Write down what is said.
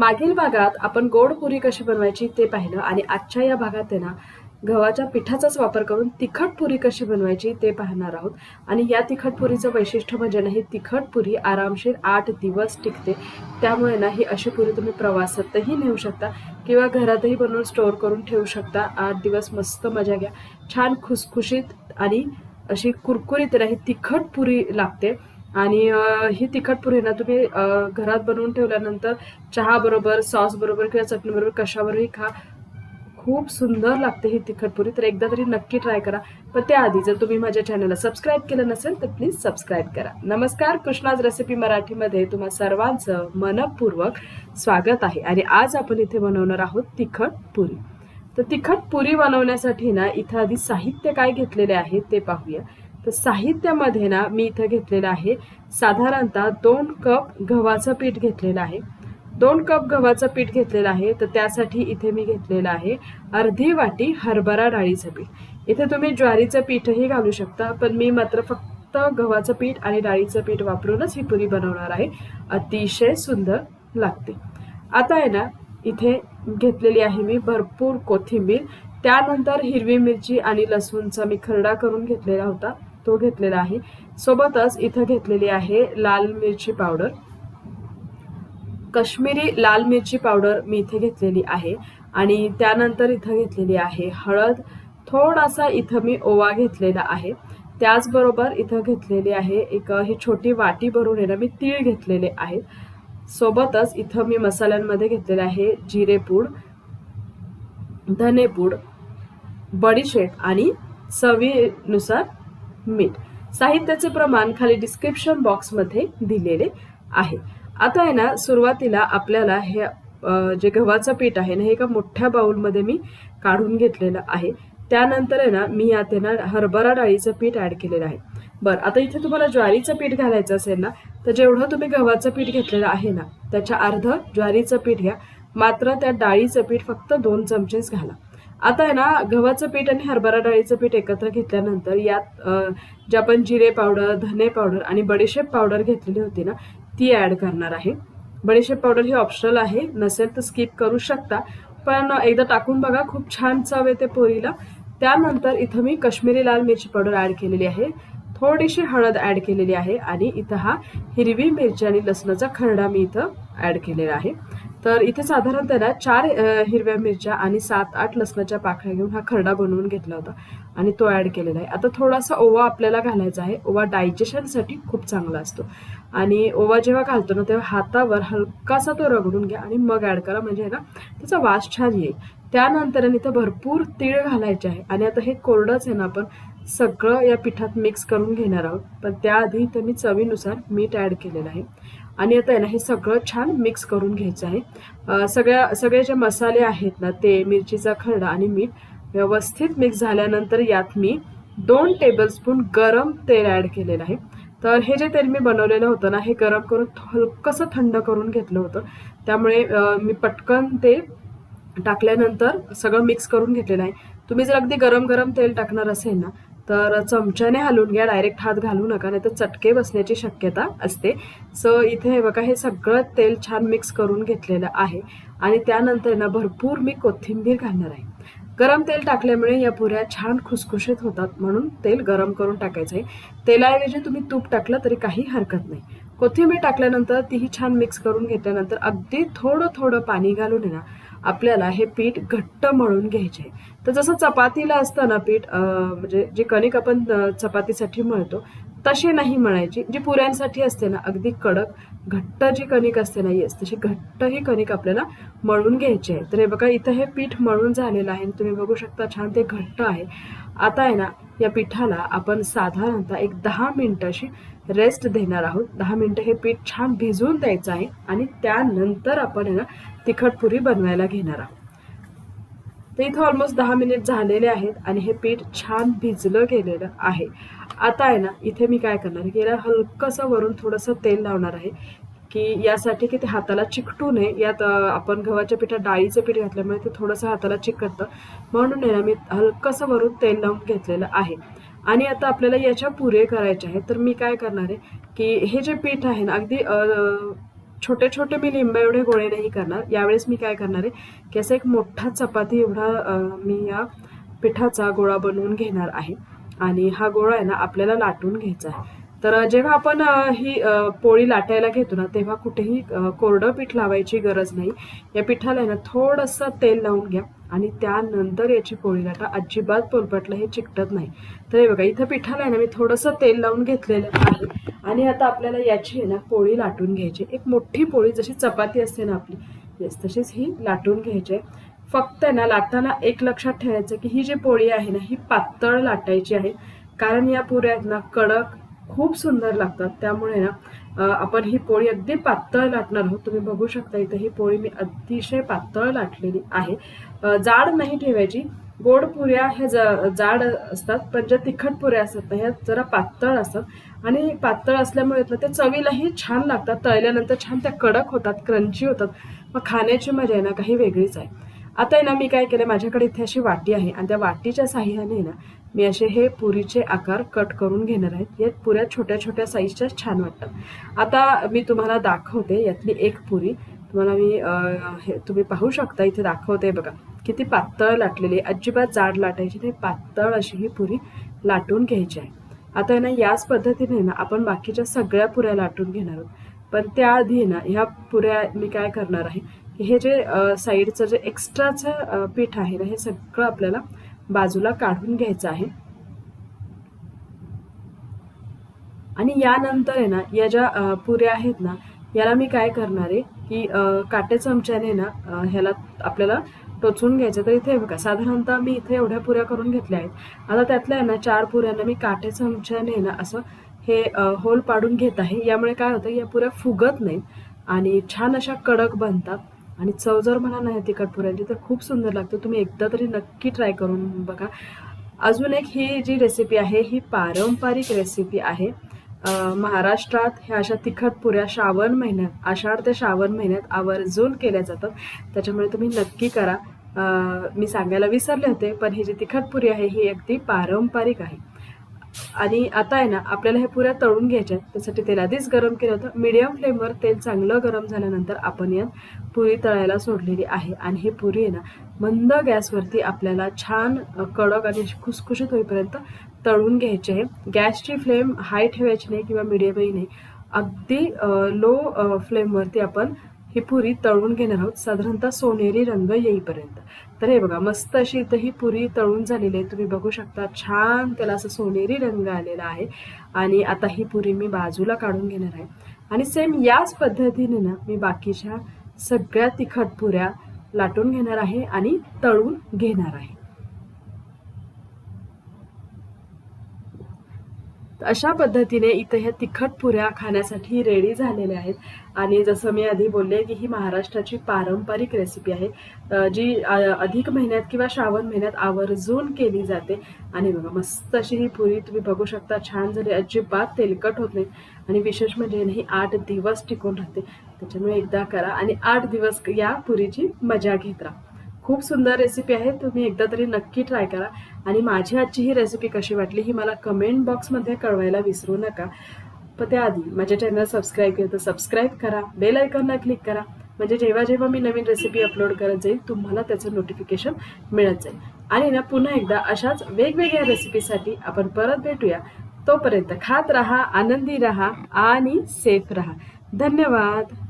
मागील भागात आपण गोड पुरी कशी बनवायची ते पाहिलं आणि आजच्या या भागात आहे ना गव्हाच्या पिठाचाच वापर करून तिखट पुरी कशी बनवायची ते पाहणार आहोत. आणि या तिखट पुरीचं वैशिष्ट्य म्हणजे ना ही तिखट पुरी आरामशीर आठ दिवस टिकते. त्यामुळे ना ही अशी पुरी तुम्ही प्रवासातही नेऊ शकता किंवा घरातही बनवून स्टोअर करून ठेवू शकता. आठ दिवस मस्त मजा घ्या. छान खुसखुशीत आणि अशी कुरकुरीत ना ही तिखट पुरी लागते. आणि ही तिखट पुरी ना तुम्ही घरात बनवून ठेवल्यानंतर चहा बरोबर सॉस बरोबर किंवा चटणी बरोबर कशावरही खा. खूप सुंदर लागते ही तिखट पुरी तर एकदा तरी नक्की ट्राय करा. पण त्याआधी जर तुम्ही माझ्या चॅनलला सबस्क्राईब केलं नसेल तर प्लीज सबस्क्राईब करा. नमस्कार कृष्णाज रेसिपी मराठीमध्ये तुम्हा सर्वांचं मनपूर्वक स्वागत आहे. आणि आज आपण इथे बनवणार आहोत तिखट पुरी. तर तिखट पुरी बनवण्यासाठी ना इथं आधी साहित्य काय घेतलेले आहे ते पाहूया. तर साहित्यामध्ये ना मी इथं घेतलेलं आहे. साधारणतः दोन कप गव्हाचं पीठ घेतलेलं आहे. दोन कप गव्हाचं पीठ घेतलेलं आहे. तर त्यासाठी इथे मी घेतलेलं आहे अर्धी वाटी हरभरा डाळीचं पीठ. इथे तुम्ही ज्वारीचं पीठही घालू शकता पण मी मात्र फक्त गव्हाचं पीठ आणि डाळीचं पीठ वापरूनच ही पुरी बनवणार आहे. अतिशय सुंदर लागते. आता आहे ना इथे घेतलेली आहे मी भरपूर कोथिंबीर. त्यानंतर हिरवी मिरची आणि लसूणचा मी खरडा करून घेतलेला होता. तो घेतलेला आहे. सोबतच इथं घेतलेली आहे लाल मिरची पावडर. कश्मीरी लाल मिरची पावडर मी इथे घेतलेली आहे. आणि त्यानंतर इथं घेतलेली आहे हळद. थोडासा इथं मी ओवा घेतलेला आहे. त्याचबरोबर इथं घेतलेली आहे एक ही छोटी वाटी भरून येणं मी तीळ घेतलेले आहेत सोबतच इथं मी मसाल्यांमध्ये घेतलेले आहे जिरेपूड धनेपूड बडीशेप आणि चवीनुसार मीठ. साहित्याचे प्रमाण खाली डिस्क्रिप्शन बॉक्समध्ये दिलेले आहे. आता आहे ना सुरुवातीला आपल्याला हे जे गव्हाचं पीठ आहे ना हे एका मोठ्या बाऊलमध्ये मी काढून घेतलेलं आहे. त्यानंतर आहे ना मी यात आहे ना हरभरा डाळीचं पीठ ॲड केलेलं आहे. बरं आता इथे तुम्हाला ज्वारीचं पीठ घालायचं असेल ना तर जेवढं तुम्ही गव्हाचं पीठ घेतलेलं आहे ना त्याच्या अर्ध ज्वारीचं पीठ घ्या. मात्र त्या डाळीचं पीठ फक्त दोन चमचेच घाला. आता आहे ना गव्हाचं पीठ आणि हरभरा डाळीचं पीठ एकत्र घेतल्यानंतर यात जे आपण जिरे पावडर धने पावडर आणि बडीशेप पावडर घेतलेली होती ना ती ॲड करणार आहे. बडीशेप पावडर ही ऑप्शनल आहे नसेल तर स्किप करू शकता. पण एकदा टाकून बघा खूप छान चव येते पोरीला. त्यानंतर इथं मी काश्मीरी लाल मिरची पावडर ॲड केलेली आहे. थोडीशी हळद ॲड केलेली आहे आणि इथं हा हिरवी मिरची आणि लसणाचा खरडा मी इथं ॲड केलेला आहे. तर इथे साधारणतः ना चार हिरव्या मिरच्या आणि सात आठ लसणाच्या पाकळ्या घेऊन हा खरडा बनवून घेतला होता आणि तो ॲड केलेला आहे. आता थोडासा ओवा आपल्याला घालायचा आहे. ओवा डायजेशनसाठी खूप चांगला असतो. आणि ओवा जेव्हा घालतो ना तेव्हा हातावर हलकासा तो रगडून घ्या आणि मग ॲड करा. म्हणजे ना त्याचा वास छान येईल. त्यानंतर आणि इथं भरपूर तीळ घालायचे आहे. आणि आता हे कोरडंच आहे ना आपण सगळं या पिठात मिक्स करून घेणार आहोत. पण त्याआधी इथं मी चवीनुसार मीठ ॲड केलेलं आहे. आणि आता आहे ना हे सगळं छान मिक्स करून घ्यायचं आहे. सगळ्या सगळे जे मसाले आहेत ना ते मिरचीचा खरडा आणि मीठ व्यवस्थित मिक्स झाल्यानंतर यात मी दोन टेबलस्पून गरम तेल ॲड केलेलं आहे. तर हे जे तेल मी बनवलेलं होतं ना हे गरम करून हलकंसं थंड करून घेतलं होतं. त्यामुळे मी पटकन ते टाकल्यानंतर सगळं मिक्स करून घेतलेलं आहे. तुम्ही जर अगदी गरम गरम तेल टाकणार असेल ना तर चमच्याने हलवून घ्या डायरेक्ट हात घालू नका नाही तर चटके बसण्याची शक्यता असते. सो इथे हे बघा हे सगळं तेल छान मिक्स करून घेतलेलं आहे. आणि त्यानंतर ना भरपूर मी कोथिंबीर घालणार आहे. गरम तेल टाकल्यामुळे या पुऱ्या छान खुसखुशीत होतात म्हणून तेल गरम करून टाकायचं आहे. तेलाऐवजी तुम्ही तूप टाकलं तरी काही हरकत नाही. कोथिंबीर टाकल्यानंतर तीही छान मिक्स करून घेतल्यानंतर अगदी थोडं थोडं पाणी घालून आहे ना आपल्याला हे पीठ घट्ट मळून घ्यायचे आहे तर जसं चपातीला असतं ना पीठ म्हणजे जी कणिक आपण चपातीसाठी मळतो तशी नाही म्हणायची जी पुऱ्यांसाठी असते ना अगदी कडक घट्ट जी कणिक असते ना येस तशी घट्ट ही कणिक आपल्याला मळून घ्यायची आहे. तर हे बघा इथं हे पीठ मळून झालेलं आहे. आणि तुम्ही बघू शकता छान ते घट्ट आहे. आता आहे ना या पिठाला आपण साधारणतः एक दहा मिनिटं अशी रेस्ट देणार आहोत. दहा मिनटं हे पीठ छान भिजवून द्यायचं आहे आणि त्यानंतर आपण आहे ना तिखट पुरी बनवायला घेणार आहोत. तर इथं ऑलमोस्ट दहा मिनिट झालेले आहेत आणि हे पीठ छान भिजलं गेलेलं आहे. आता आहे ना इथे मी काय करणार आहे याला हलकंसं वरून थोडंसं तेल लावणार आहे की यासाठी की ते हाताला चिकटू नये. यात आपण गव्हाच्या पिठात डाळीचं पीठ घातल्यामुळे ते थोडंसं हाताला चिकटतं. म्हणून आहे ना मी हलकंसं वरून तेल लावून घेतलेलं आहे. आणि आता आपल्याला याच्या पुरे करायचे आहेत. तर मी काय करणार आहे की हे जे पीठ आहे ना अगदी छोटे छोटे मी लिंबा एवढे गोळे नाही करणार. यावेळेस मी काय करणार आहे की असं एक मोठा चपाती एवढा मी या पिठाचा गोळा बनवून घेणार आहे. आणि हा गोळा आहे ना आपल्याला लाटून घ्यायचा आहे. तर जेव्हा आपण ही पोळी लाटायला घेतो ना तेव्हा कुठेही कोरडं पीठ लावायची गरज नाही. या पिठाला आहे ना थोडंसं तेल लावून घ्या. आणि त्यानंतर याची पोळी लाटा अजिबात पोलपाटलं हे चिकटत नाही. तर हे बघा इथं पिठाला आहे ना मी थोडंसं तेल लावून घेतलेलं आहे. आणि आता आपल्याला याची आहे ना पोळी लाटून घ्यायची एक मोठी पोळी जशी चपाती असते ना आपली येस तशीच ही लाटून घ्यायची आहे. फक्त आहे ना लाटताना एक लक्षात ठेवायचं की ही जी पोळी आहे ना ही पातळ लाटायची आहे. कारण या पुऱ्या आहेत ना कडक खूप सुंदर लागतात. त्यामुळे ना आपण ही पोळी अगदी पातळ लाटणार आहोत. तुम्ही बघू शकता इथं ही पोळी मी अतिशय पातळ लाटलेली आहे. जाड नाही ठेवायची. गोड पुऱ्या ह्या ज- जाड असतात पण ज्या तिखट पुऱ्या असतात ना ह्या जरा पातळ असतात. आणि पातळ असल्यामुळे ना त्या चवीलाही छान लागतात. तळल्यानंतर छान त्या कडक होतात क्रंची होतात. मग खाण्याची मजा आहे ना काही वेगळीच आहे. आता आहे ना मी काय केलं माझ्याकडे इथे अशी वाटी आहे. आणि त्या वाटीच्या साह्याने ना मी असे हे पुरीचे आकार कट करून घेणार आहेत यात पुऱ्या छोट्या छोट्या साईजच्या छान वाटतात. आता मी तुम्हाला दाखवते यातली एक पुरी. तुम्हाला मी हे तुम्ही पाहू शकता इथे दाखवते बघा. किती पातळ लाटलेली आहे. अजिबात जाड लाटायची नाही. पातळ अशी ही पुरी लाटून घ्यायची आहे. आता आहे ना याच पद्धतीने ना आपण बाकीच्या सगळ्या पुऱ्या लाटून घेणार आहोत. पण त्याआधी ना ह्या पुऱ्या मी काय करणार आहे की हे जे साईडचं जे एक्स्ट्राचं पीठ आहे ना हे सगळं आपल्याला बाजूला काढून घ्यायचं आहे. आणि यानंतर आहे ना या ज्या पुऱ्या आहेत ना याला मी काय करणार आहे की काटे चमच्याने ना ह्याला आपल्याला टोचून घ्यायचं. तर इथे बघा साधारणतः मी इथे एवढ्या पुऱ्या करून घेतल्या आहेत. आता त्यातल्या आहे ना चार पुऱ्यांना मी काटे चमच्याने ना असं हे होल पाडून घेत आहे. यामुळे काय होतं या पुऱ्या फुगत नाहीत आणि छान अशा कडक बनतात. आणि चव जर म्हणा नाही तिखट पुऱ्यांची तर खूप सुंदर लागतं. तुम्ही एकदा तरी नक्की ट्राय करून बघा. अजून एक ही जी रेसिपी आहे ही पारंपरिक रेसिपी आहे. महाराष्ट्रात ह्या अशा तिखट पुऱ्या श्रावण महिन्यात आषाढ ते श्रावण महिन्यात आवर्जून केल्या जातात. त्याच्यामुळे तुम्ही नक्की करा. मी सांगायला विसरले होते पण ही जी तिखट पुरी आहे ही अगदी पारंपरिक आहे. आणि आता आहे ना आपल्याला हे पुऱ्या तळून घ्यायच्या आहेत. त्यासाठी तेल आधीच गरम केलं होतं. मीडियम फ्लेमवर तेल चांगलं गरम झाल्यानंतर आपण यात पुरी तळायला सोडलेली आहे. आणि ही पुरी आहे ना मंद गॅसवरती आपल्याला छान कडक आणि खुसखुशीत होईपर्यंत तळून घ्यायची आहे. गॅसची फ्लेम हाय ठेवायची नाही किंवा मिडियमही नाही. अगदी लो फ्लेमवरती आपण ही पुरी तळून घेणार आहोत. साधारणतः सोनेरी रंग येईपर्यंत. तर हे बघा मस्त अशी इथं ही पुरी तळून झालेली आहे. तुम्ही बघू शकता छान त्याला असं सोनेरी रंग आलेला आहे. आणि आता ही पुरी मी बाजूला काढून घेणार आहे. आणि सेम याच पद्धतीने ना मी बाकीच्या सगळ्या तिखट पुऱ्या लाटून घेणार आहे आणि तळून घेणार आहे. अशा पद्धतीने इथं ह्या तिखट पुऱ्या खाण्यासाठी रेडी झालेल्या आहेत. आणि जसं मी आधी बोलले की ही महाराष्ट्राची पारंपरिक रेसिपी आहे. जी अधिक महिन्यात किंवा श्रावण महिन्यात आवर्जून केली जाते. आणि बघा मस्त अशी ही पुरी तुम्ही बघू शकता. छान झाली अजिबात तेलकट होत नाही. आणि विशेष म्हणजे ही आठ दिवस टिकून राहते. त्याच्यामुळे एकदा करा आणि आठ दिवस या पुरीची मजा घेत राहा. खूप सुंदर रेसिपी आहे. तुम्ही एकदा तरी नक्की ट्राय करा. आणि माझी आजची ही रेसिपी कशी वाटली ही मला कमेंट बॉक्समध्ये कळवायला विसरू नका. पण त्याआधी माझ्या चॅनल सबस्क्राईब केलं तर सबस्क्राईब करा. बेल आयकॉनला क्लिक करा. म्हणजे जेव्हा जेव्हा मी नवीन रेसिपी अपलोड करत जाईल तुम्हाला त्याचं नोटिफिकेशन मिळत जाईल. आणि ना पुन्हा एकदा अशाच वेगवेगळ्या रेसिपीसाठी आपण परत भेटूया. तोपर्यंत खात राहा आनंदी राहा आणि सेफ राहा. धन्यवाद.